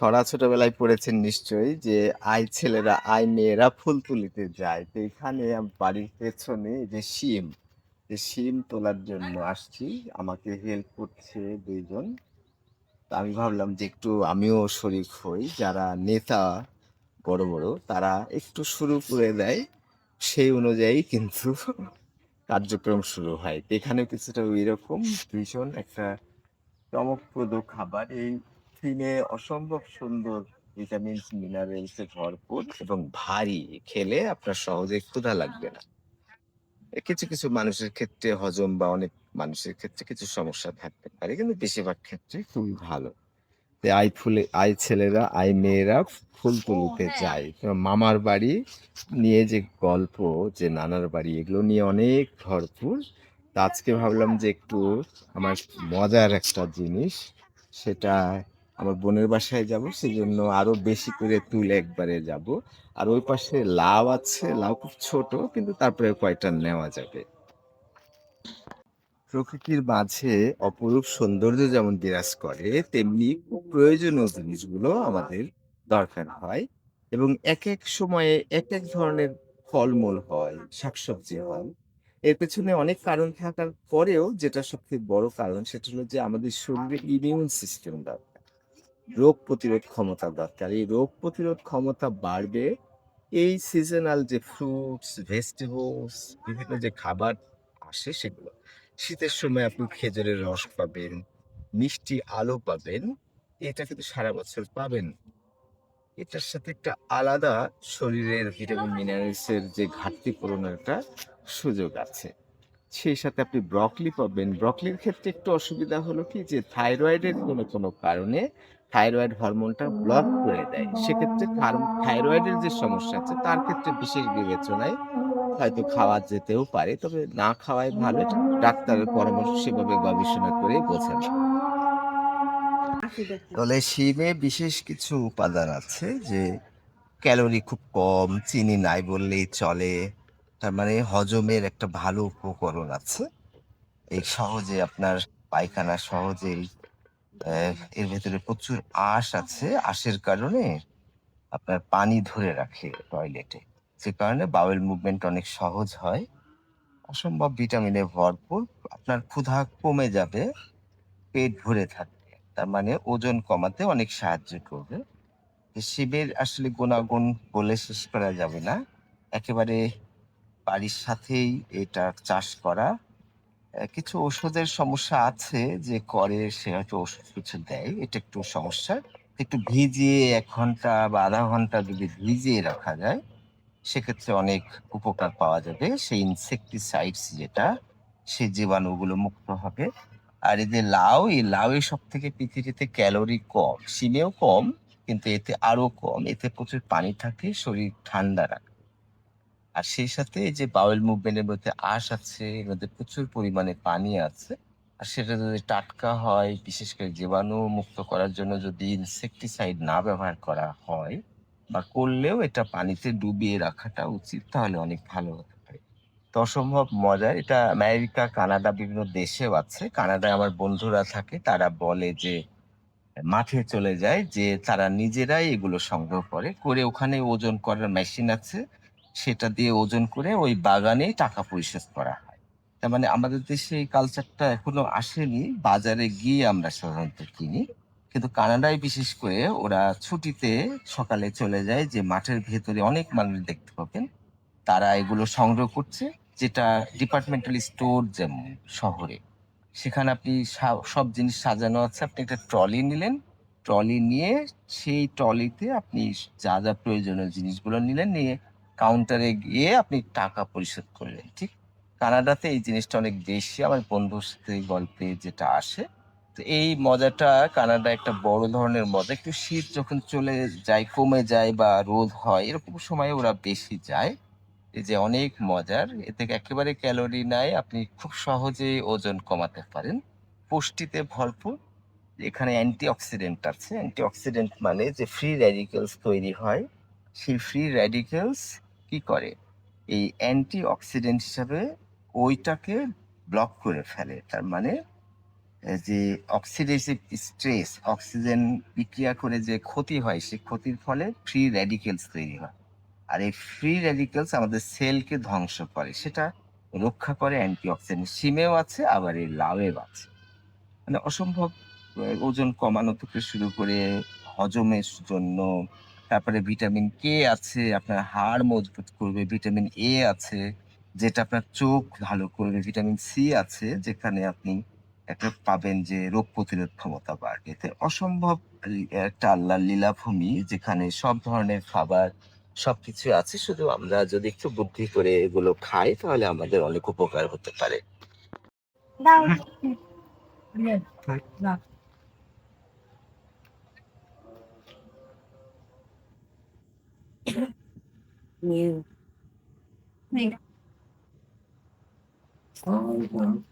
ছড়া ছোটবেলায় পড়েছেন নিশ্চয়ই যে, "আই ছেলেরা আই মেয়েরা ফুল তুলিতে যায়।" তো এখানে বাড়ির পেছনে যে শিম, যে শিম তোলার জন্য আসছি। আমাকে হেল্প করছে ২ জন। তো আমি ভাবলাম যে একটু আমিও শরিক হই। যারা নেতা বড়, বড় তারা একটু শুরু করে দেয়। সেই অনুযায়ী কিন্তু কার্যক্রম শুরু হয়। তো এখানেও কিছুটা ঐরকম ভীষণ একটা চমকপ্রদ খাবার। এই শিমে অসম্ভব সুন্দর ভিটামিনস, মিনারেলস এ ভরপুর এবং ভারী। খেলে আপনার সহজে ক্ষুধা লাগবে না। কিছু, কিছু মানুষের ক্ষেত্রে হজম বা অনেক মানুষের ক্ষেত্রে কিছু সমস্যা থাকতে পারে। কিন্তু বেশিরভাগ ক্ষেত্রে খুবই ভালো। আই ফুলে আই ছেলেরা আই মেয়েরা ফুল তুলিতে হ্যাঁ। যায়। তো মামার বাড়ি নিয়ে যে গল্প যে নানার বাড়ি এগুলো নিয়ে অনেক ভরপুর। আজকে ভাবলাম যে একটু আমার মজার একটা জিনিস সেটা আমার বোনের বাসায় যাব সেই জন্য আরও বেশি করে তুলে একবারে যাব আর ওই পাশে লাউ আছে। লাউ খুব ছোট কিন্তু তারপরে কয়েকটা নেওয়া যাবে। প্রকৃতির মাঝে অপরূপ সৌন্দর্য যেমন বিরাজ করে, তেমনি প্রয়োজনীয় জিনিসগুলো আমাদের দরকার হয় এবং এক এক সময়ে এক এক ধরনের ফলমূল হয়, শাকসবজি হয়। এর পেছনে অনেক কারণ থাকার পরেও যেটা সবথেকে বড় কারণ সেটা হলো যে আমাদের শরীরে ইমিউন সিস্টেম দরকার। রোগ প্রতিরোধ ক্ষমতা দরকার। এই রোগ প্রতিরোধ ক্ষমতা বাড়বে এই সিজনাল যে ফ্রুটস, ভেজিটেবলস বিভিন্ন যে খাবার আসে সেগুলো। শীতের সময় আপনি খেজুরের রস পাবেন, মিষ্টি আলু পাবেন। এটা কিন্তু সারা বছর পাবেন এটার সাথে একটা আলাদা শরীরের ভিটামিন মিনারেলস এর যে ঘাটতি পূরণের একটা সুযোগ আছে। সেই সাথে আপনি ব্রকলি পাবেন। ব্রকলির ক্ষেত্রে একটু অসুবিধা হলো কি যে থাইরয়েডের কোনো, কোনো কারণে থাইরয়েড হরমোনটা ব্লক করে দেয়। সেক্ষেত্রে থাইরয়েডের যে সমস্যা আছে তার ক্ষেত্রে বিশেষ বিবেচনায় হয়তো খাওয়া যেতেও পারে। তবে না খাওয়াই ভালো। ডাক্তারের পরামর্শ সেভাবে গবেষণা করেই বোঝা। তবে শিমে বিশেষ কিছু উপাদান আছে যে ক্যালোরি খুব কম, চিনি নাই বললেই চলে। তার মানে হজমের একটা ভালো উপকরণ আছে। এই সহজে আপনার পায়খানা সহজেই এর ভেতরে প্রচুর আঁশ আছে। আঁশের কারণে আপনার পানি ধরে রাখে টয়লেটে। যে কারণে বাওয়েল মুভমেন্ট অনেক সহজ হয়। অসম্ভব ভিটামিনে ভরপুর। আপনার ক্ষুধা কমে যাবে। পেট ভরে থাকবে। তার মানে ওজন কমাতে অনেক সাহায্য করবে। শিবের আসলে গুণাগুণ বলে শেষ করা যাবে না। একেবারে বাড়ির সাথেই এটা চাষ করা। কিছু ওষুধের সমস্যা আছে যে করে সে হয়তো ওষুধ কিছু দেয়। এটা একটু সমস্যা। একটু ভিজিয়ে এক ঘণ্টা বা আধা ঘণ্টা যদি ভিজিয়ে রাখা যায়, সেক্ষেত্রে অনেক উপকার পাওয়া যাবে। সেই ইনসেক্টিসাইডস যেটা, সে জীবাণুগুলো মুক্ত হবে। আর এই যে লাউ, এই লাউ সব থেকে পৃথিবীতে ক্যালোরি কম। শিমেও কম কিন্তু এতে আরও কম। এতে প্রচুর পানি থাকে, শরীর ঠান্ডা রাখে। আর সেই সাথে এই যে বাওয়েল মুভমেন্ট এর মধ্যে আঁশ আছে, এর মধ্যে প্রচুর পরিমাণে পানি আছে। আর সেটা যদি টাটকা হয়, বিশেষ করে জীবাণু মুক্ত করার জন্য যদি ইনসেক্টিসাইড না ব্যবহার করা হয় বা করলেও এটা পানিতে ডুবিয়ে রাখাটা উচিত। তাহলে অনেক ভালো হতে পারে। তো অসম্ভব মজার। এটা আমেরিকা, কানাডা বিভিন্ন দেশেও আছে। কানাডায় আমার বন্ধুরা থাকে। তারা বলে যে মাঠে চলে যায়, যে তারা নিজেরাই এগুলো সংগ্রহ করে। করে ওখানে ওজন করার মেশিন আছে। সেটা দিয়ে ওজন করে ওই বাগানেই টাকা পরিশোধ করা হয়। তার মানে আমাদের দেশে এই কালচারটা এখনও আসেনি। বাজারে গিয়ে আমরা সাধারণত কিনি। কিন্তু কানাডায় বিশেষ করে ওরা ছুটিতে সকালে চলে যায় যে মাঠের ভেতরে অনেক মানুষ দেখতে পাবেন। তারা এগুলো সংগ্রহ করছে যেটা ডিপার্টমেন্টাল স্টোর যেমন শহরে। সেখানে আপনি সব জিনিস সাজানো আছে। আপনি একটা ট্রলি নিলেন। ট্রলি নিয়ে সেই ট্রলিতে আপনি যা, যা প্রয়োজনীয় জিনিসগুলো নিলেন, নিয়ে কাউন্টারে গিয়ে আপনি টাকা পরিশোধ করলেন। ঠিক? কানাডাতে এই জিনিসটা অনেক বেশি। আমার বন্ধুর সাথে গল্পে যেটা আসে। তো এই মজাটা কানাডা একটা বড় ধরনের মজা। একটু শীত যখন চলে যায়, কমে যায় বা রোদ হয়, এরকম সময়ে ওরা বেশি যায়। এই যে অনেক মজার। এতে একেবারে ক্যালোরি নাই। আপনি খুব সহজেই ওজন কমাতে পারেন। পুষ্টিতে ভরপুর। এখানে অ্যান্টিঅক্সিডেন্ট আছে। অ্যান্টিঅক্সিডেন্ট মানে যে ফ্রি রেডিক্যালস তৈরি হয়। সেই ফ্রি রেডিক্যালস কি করে? এই অ্যান্টি অক্সিডেন্ট হিসাবে ওইটাকে ব্লক করে ফেলে। তার মানে যে অক্সিডেটিভ স্ট্রেস, অক্সিজেন বিক্রিয়া করে যে ক্ষতি হয় সেই ক্ষতির ফলে ফ্রি র্যাডিকেলস তৈরি হয় আর এই ফ্রি র্যাডিকেলস আমাদের সেলকে ধ্বংস করে সেটা রক্ষা করে অ্যান্টিঅক্সিডেন্ট সিমেও আছে, আবার এই লাউয়েও আছে মানে অসম্ভব ওজন কমানো থেকে শুরু করে হজমের জন্য তারপরে ভিটামিন কে আছে আপনার হাড় মজবুত করবে ভিটামিন এ আছে যেটা আপনার চোখ ভালো করবে ভিটামিন সি আছে যেখানে আপনি একটা পাবেন যে রোগ প্রতিরোধ ক্ষমতা বাড়বে। এতে অসম্ভব একটা আল্লাহ লীলাভূমি যেখানে সব ধরনের খাবার সবকিছু আছে। শুধু আমরা যদি একটু বুদ্ধি করে এগুলো খাই তাহলে আমাদের অনেক উপকার হতে পারে। new. Like, oh, well.